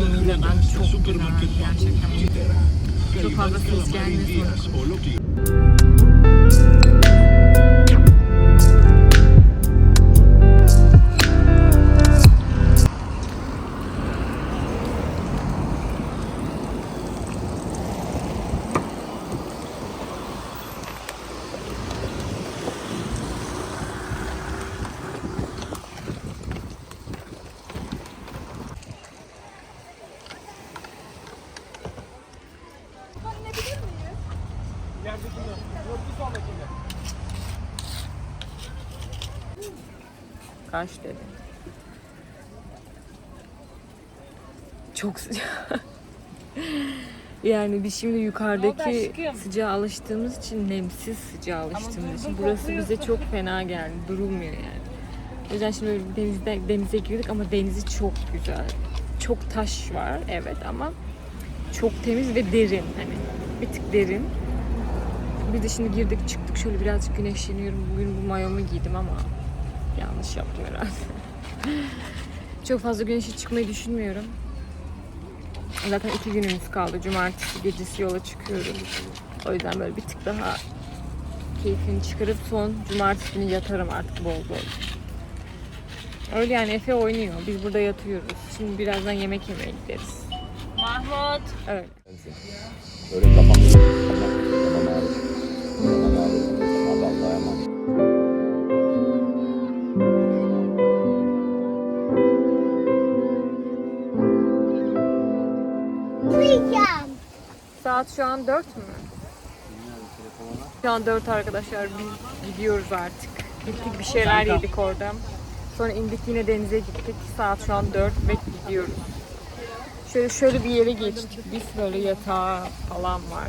de ben çok güzel gerçekten. Çok fazla ses gelmiyor Kaç dedi. Çok sıcak. yani biz şimdi yukarıdaki sıcağa alıştığımız için nemsiz sıcağa alıştığımız için burası bize çok fena geldi. Durulmuyor yani. O yüzden şimdi denizde, denize girdik ama denizi çok güzel. Çok taş var evet ama çok temiz ve derin hani bir tık derin. Biz de şimdi girdik çıktık şöyle birazcık güneşleniyorum. Bugün bu mayomu giydim ama yanlış yaptım herhalde. Çok fazla güneşe çıkmayı düşünmüyorum. Zaten iki günümüz kaldı. Cumartesi gecesi yola çıkıyoruz. O yüzden böyle bir tık daha keyfini çıkarıp son cumartesi günü yatarım artık bol bol. Öyle yani Efe oynuyor. Biz burada yatıyoruz. Şimdi birazdan yemek yemeye gideriz. Mahmut. Evet. Öyle kafam kafam ağrıyor. Kafam ağrıyor. Hadi Allah'a Saat şu an 4 mü? Şu an 4 arkadaşlar. Biz gidiyoruz artık. Gittik bir şeyler yedik orada. Sonra indik yine denize gittik. Saat şu an 4 ve gidiyoruz. Şöyle şöyle bir yere geçtik. Biz böyle yatağı falan var.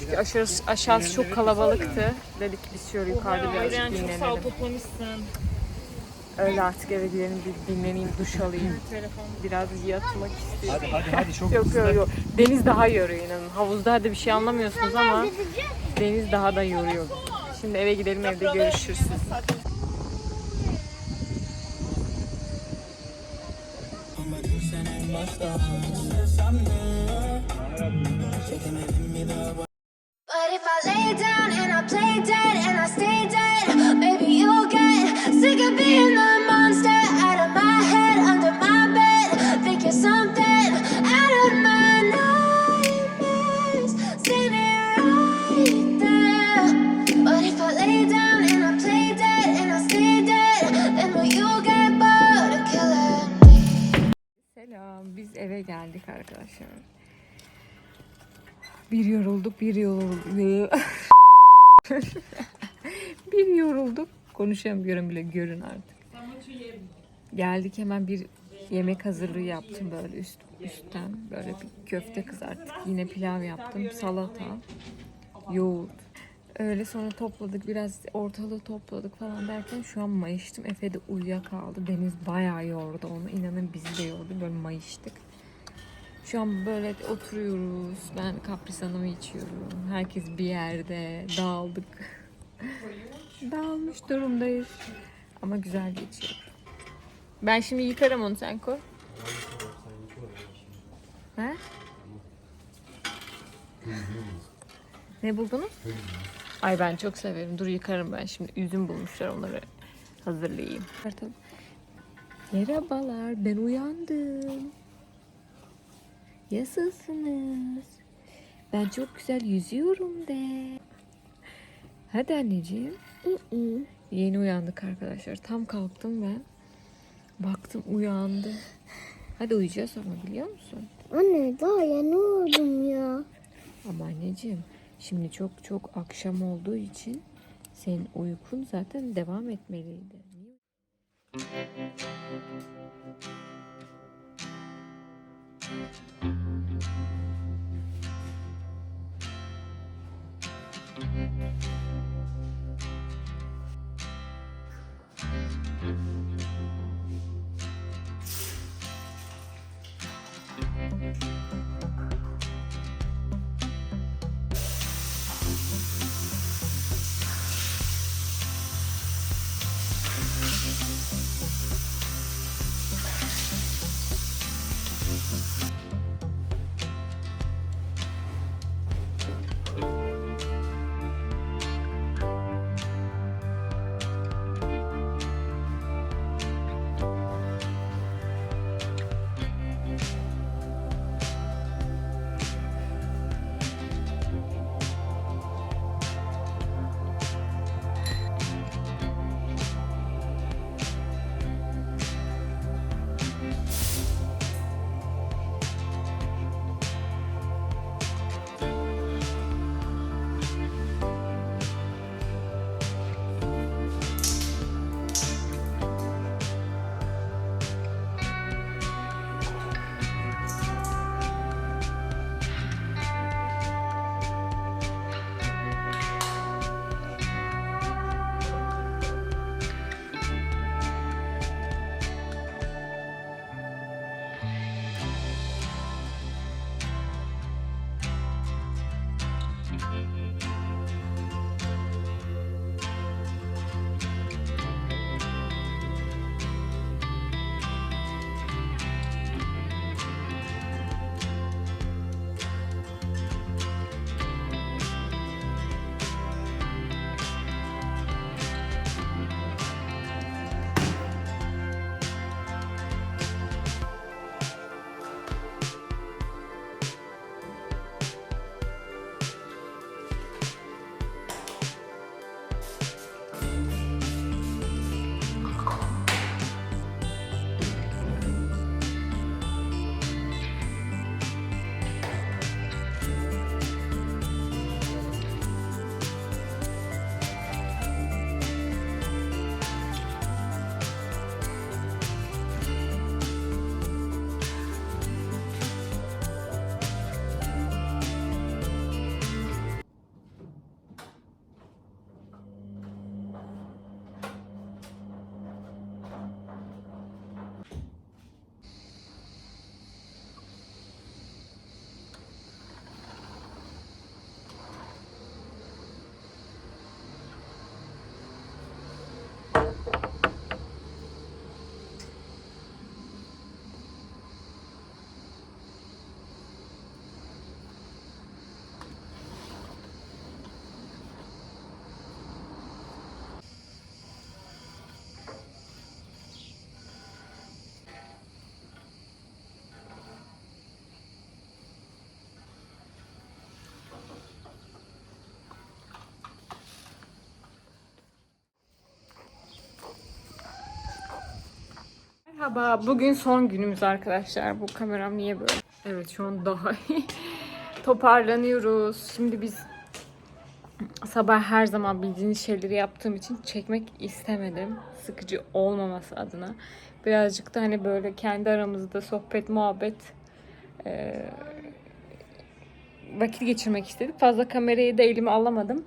Çünkü aşağısı, aşağısı çok kalabalıktı. Dedik biz şöyle yukarıda birazcık dinlenelim. Öyle artık eve gidelim bir dinleneyim, duş alayım. Biraz yatmak istiyorum. Hadi hadi hadi çok Yok yok yok. Deniz daha yoruyor inanın. Havuzda hadi bir şey anlamıyorsunuz ama deniz daha da yoruyor. Şimdi eve gidelim evde görüşürüz. But Bir yorulduk, bir yorulduk. bir yorulduk. Konuşamıyorum bile görün artık. Geldik hemen bir yemek hazırlığı yaptım böyle üst üstten böyle bir köfte kızarttık. Yine pilav yaptım, salata, yoğurt. Öyle sonra topladık biraz ortalığı topladık falan derken şu an mayıştım. Efe de uyuyakaldı. Deniz bayağı yordu onu. İnanın bizi de yordu. Böyle mayıştık. Şu an böyle oturuyoruz. Ben kaprisanımı içiyorum. Herkes bir yerde. Dağıldık. Dağılmış durumdayız. Ama güzel geçiyor. Ben şimdi yıkarım onu sen koy. He? Ne buldunuz? Ay ben çok severim. Dur yıkarım ben şimdi. Üzüm bulmuşlar onları hazırlayayım. Merhabalar ben uyandım. Nasılsınız? Ben çok güzel yüzüyorum de. Hadi anneciğim. Yeni uyandık arkadaşlar. Tam kalktım ben. Baktım uyandı. Hadi uyuyacağız ama biliyor musun? Anne daha yeni oldum ya. Ama anneciğim şimdi çok çok akşam olduğu için senin uykun zaten devam etmeliydi. Niye? Merhaba. Bugün son günümüz arkadaşlar. Bu kameram niye böyle? Evet şu an daha iyi. Toparlanıyoruz. Şimdi biz sabah her zaman bildiğiniz şeyleri yaptığım için çekmek istemedim. Sıkıcı olmaması adına. Birazcık da hani böyle kendi aramızda sohbet, muhabbet eee, vakit geçirmek istedik. Fazla kamerayı da elime alamadım.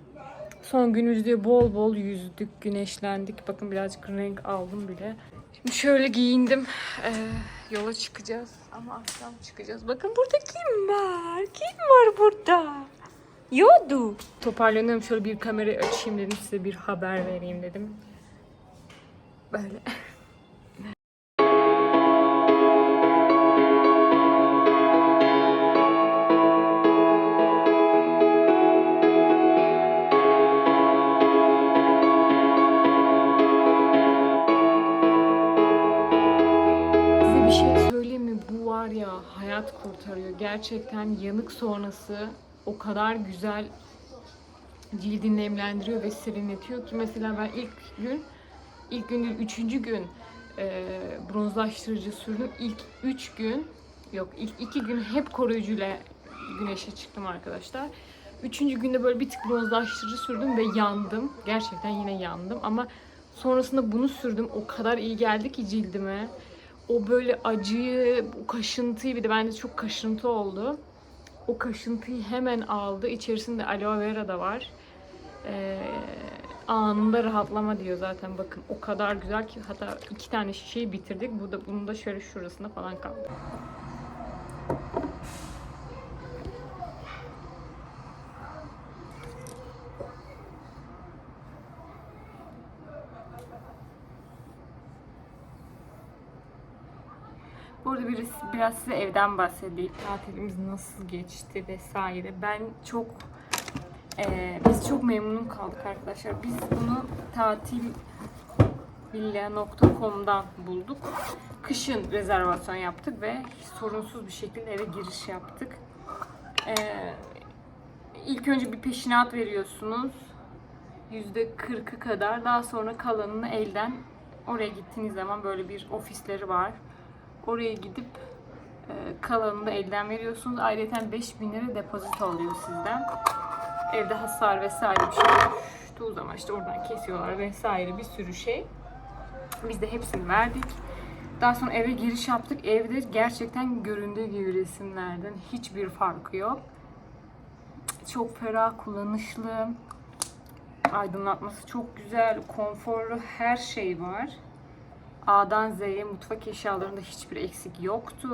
Son günümüz diye bol bol yüzdük, güneşlendik. Bakın birazcık renk aldım bile. Şöyle giyindim. Ee, yola çıkacağız. Ama akşam çıkacağız. Bakın burada kim var? Kim var burada? Yodu. Toparlanıyorum. Şöyle bir kamerayı açayım dedim. Size bir haber vereyim dedim. Böyle. Hayat kurtarıyor. Gerçekten yanık sonrası o kadar güzel cildini nemlendiriyor ve serinletiyor ki mesela ben ilk gün ilk gün üçüncü gün e, bronzlaştırıcı sürdüm. İlk üç gün yok ilk iki gün hep koruyucuyla güneşe çıktım arkadaşlar. Üçüncü günde böyle bir tık bronzlaştırıcı sürdüm ve yandım. Gerçekten yine yandım ama sonrasında bunu sürdüm. O kadar iyi geldi ki cildime. O böyle acıyı, o kaşıntıyı bir de bende çok kaşıntı oldu. O kaşıntıyı hemen aldı. İçerisinde aloe vera da var. Ee, anında rahatlama diyor zaten bakın. O kadar güzel ki hatta iki tane şişeyi bitirdik. Bu da bunun da şöyle şurasında falan kaldı. Burada biraz, size evden bahsedeyim. Tatilimiz nasıl geçti vesaire. Ben çok eee, biz çok memnun kaldık arkadaşlar. Biz bunu tatillilla.com'dan bulduk. Kışın rezervasyon yaptık ve sorunsuz bir şekilde eve giriş yaptık. Eee ilk önce bir peşinat veriyorsunuz. %40'ı kadar. Daha sonra kalanını elden oraya gittiğiniz zaman böyle bir ofisleri var. Oraya gidip e, kalanını da elden veriyorsunuz. Ayrıca 5000 lira depozito alıyor sizden. Evde hasar vesaire bir şey düştüğü zaman işte oradan kesiyorlar vesaire bir sürü şey. Biz de hepsini verdik. Daha sonra eve giriş yaptık. Evde gerçekten göründüğü gibi resimlerden hiçbir farkı yok. Çok ferah, kullanışlı. Aydınlatması çok güzel, konforlu her şey var. A'dan Z'ye mutfak eşyalarında hiçbir eksik yoktu.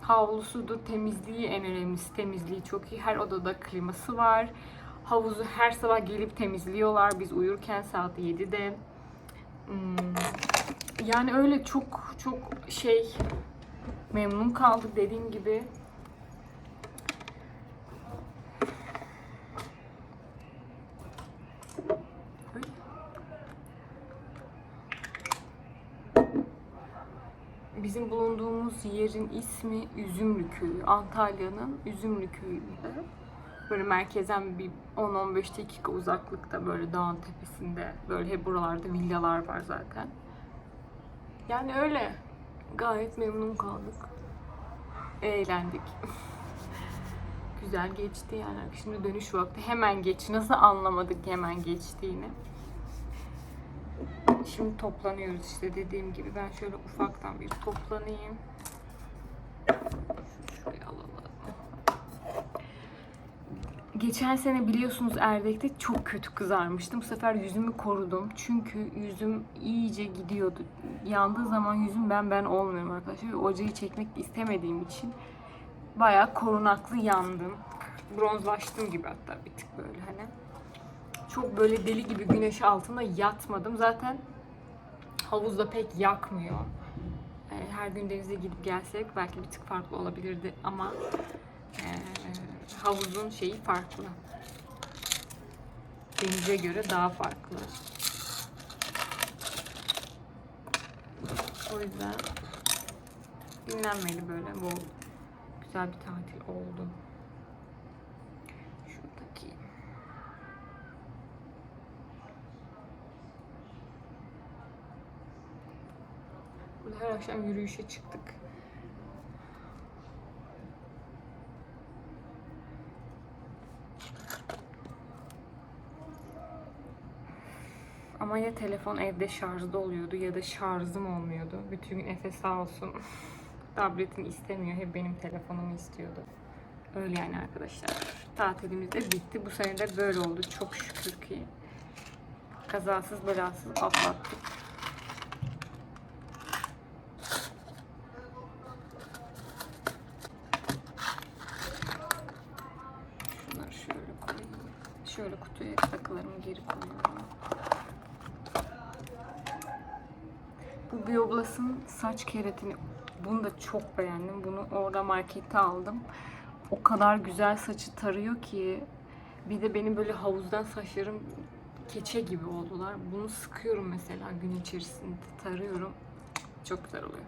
Havlusudur, temizliği en önemlisi. Temizliği çok iyi. Her odada kliması var. Havuzu her sabah gelip temizliyorlar. Biz uyurken saat 7'de. Hmm, Yani öyle çok çok şey memnun kaldık dediğim gibi. Öyle. Bizim bulunduğumuz yerin ismi Üzümlü Köyü. Antalya'nın Üzümlü Köyü'nde. Böyle merkezden bir 10-15 dakika uzaklıkta böyle dağın tepesinde. Böyle hep buralarda villalar var zaten. Yani öyle. Gayet memnun kaldık. Eğlendik. Güzel geçti yani. Şimdi dönüş vakti hemen geç. Nasıl anlamadık hemen geçtiğini. Şimdi toplanıyoruz işte dediğim gibi. Ben şöyle ufaktan bir toplanayım. Şuraya alalım. Geçen sene biliyorsunuz Erdek'te çok kötü kızarmıştım. Bu sefer yüzümü korudum. Çünkü yüzüm iyice gidiyordu. Yandığı zaman yüzüm ben ben olmuyorum arkadaşlar. Ocayı çekmek istemediğim için bayağı korunaklı yandım. Bronzlaştım gibi hatta bir tık böyle hani. Çok böyle deli gibi güneş altında yatmadım. Zaten havuzda pek yakmıyor. Ee, Her gün denize gidip gelsek belki bir tık farklı olabilirdi ama ee, havuzun şeyi farklı. Denize göre daha farklı. O yüzden dinlenmeli böyle bol güzel bir tatil oldu. Her akşam yürüyüşe çıktık. Ama ya telefon evde şarjda oluyordu ya da şarjım olmuyordu. Bütün gün Efe sağ olsun tabletini istemiyor. Hep benim telefonumu istiyordu. Öyle yani arkadaşlar. Tatilimiz de bitti. Bu sene de böyle oldu. Çok şükür ki. Kazasız belasız atlattık. Saç keratini bunu da çok beğendim. Bunu orada markette aldım. O kadar güzel saçı tarıyor ki bir de benim böyle havuzdan saçlarım keçe gibi oldular. Bunu sıkıyorum mesela gün içerisinde tarıyorum. Çok güzel oluyor.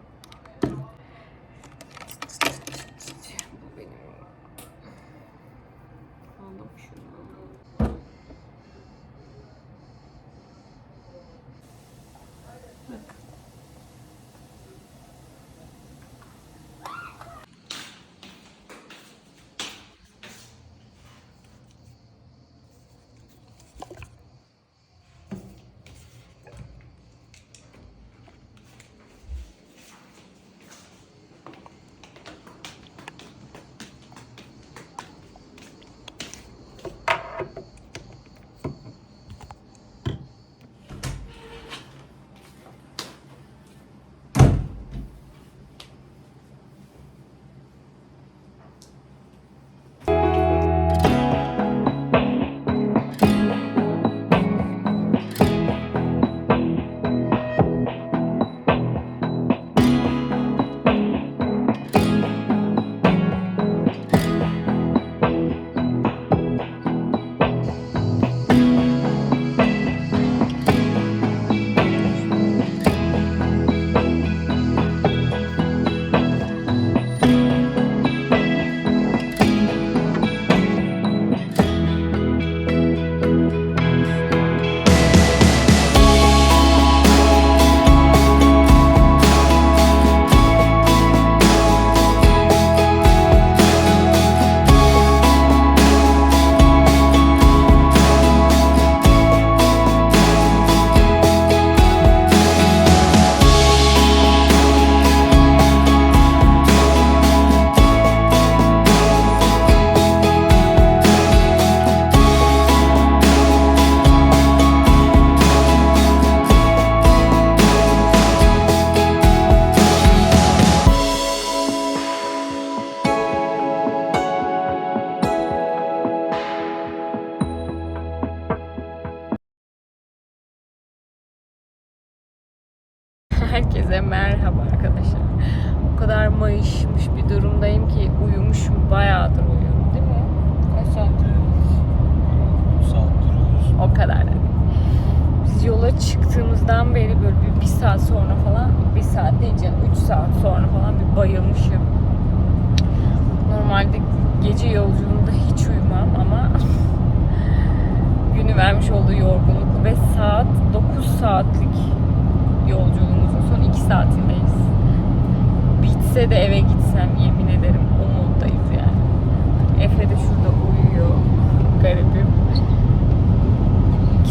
Çıktığımızdan beri böyle bir, bir saat sonra falan, bir saat canım, üç saat sonra falan bir bayılmışım. Normalde gece yolculuğunda hiç uyumam ama günü vermiş olduğu yorgunluk ve saat 9 saatlik yolculuğumuzun son 2 saatindeyiz. Bitse de eve gitsem yemin ederim o moddayız yani. Efe de şurada uyuyor. Garibim.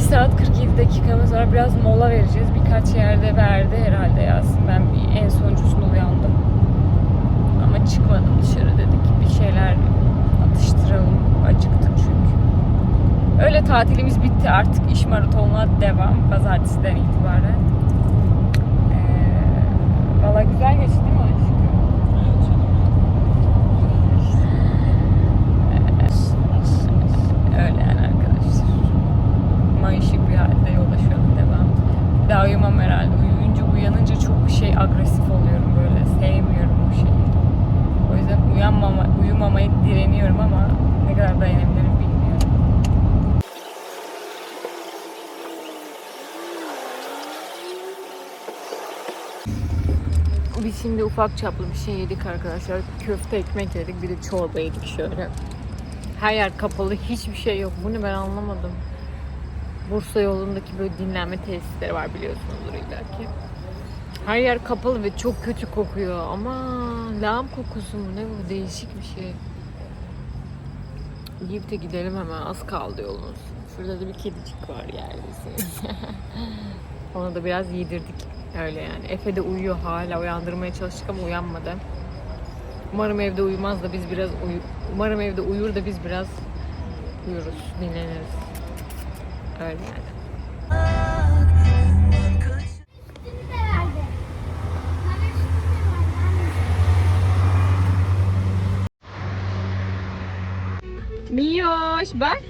2 saat 47 dakikamız var. Biraz mola vereceğiz. Birkaç yerde verdi herhalde Yasin. Ben en sonuncusunda uyandım. Ama çıkmadım dışarı dedik. Bir şeyler atıştıralım. Acıktık çünkü. Öyle tatilimiz bitti. Artık iş maratonuna devam. Pazartesiden itibaren. Ee, Valla güzel geçti değil mi aşkım? Öyle yani. Mayışık bir halde yola şu an devam. Bir daha uyumam herhalde. Uyuyunca uyanınca çok şey agresif oluyorum böyle. Sevmiyorum o şeyi. O yüzden uyanmama, uyumamaya direniyorum ama ne kadar dayanabilirim bilmiyorum. Biz şimdi ufak çaplı bir şey yedik arkadaşlar. Köfte ekmek yedik. Bir de çorba yedik şöyle. Her yer kapalı. Hiçbir şey yok. Bu ne ben anlamadım. Bursa yolundaki böyle dinlenme tesisleri var biliyorsunuzdur illa ki. Her yer kapalı ve çok kötü kokuyor. Ama lağım kokusu mu ne bu? Değişik bir şey. Yiyip de gidelim hemen. Az kaldı yolumuz. Şurada da bir kedicik var yerde. Ona da biraz yedirdik. Öyle yani. Efe de uyuyor hala. Uyandırmaya çalıştık ama uyanmadı. Umarım evde uyumaz da biz biraz uyu Umarım evde uyur da biz biraz uyuruz, dinleniriz. Öyle yani. Miyoş bak.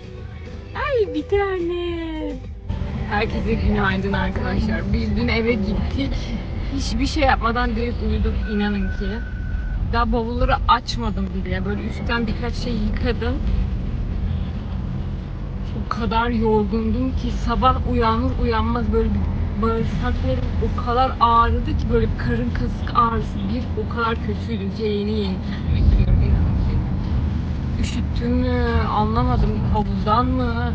Ay bir tane. Herkese günaydın arkadaşlar. Biz dün eve gittik. Hiçbir şey yapmadan direkt uyuduk inanın ki. Daha bavulları açmadım bile. Böyle üstten birkaç şey yıkadım. Kadar yorgundum ki sabah uyanır uyanmaz böyle bir bağırsaklarım o kadar ağrıdı ki böyle karın kasık ağrısı bir o kadar kötüydü. Ki yeni ki. Üşüttüm mü anlamadım havuzdan mı?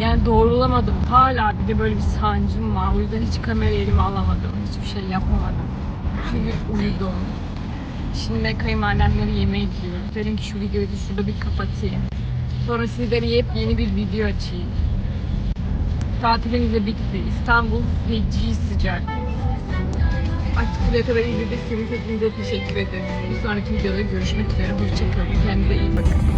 Yani doğrulamadım hala. Bir de böyle bir sancım var. O yüzden hiç kamera elime alamadım. Hiçbir şey yapamadım. Çünkü uyudum Şimdi de kayınvalidemleri yemeğe gidiyoruz. Dedim ki şu videoyu da şurada bir kapatayım. Sonra sizlere yepyeni bir video açayım. Tatilimiz de bitti. İstanbul feci sıcak. Artık buraya kadar izlediyseniz hepinize teşekkür ederim. Bir sonraki videoda görüşmek üzere. Hoşçakalın. Kendinize iyi bakın.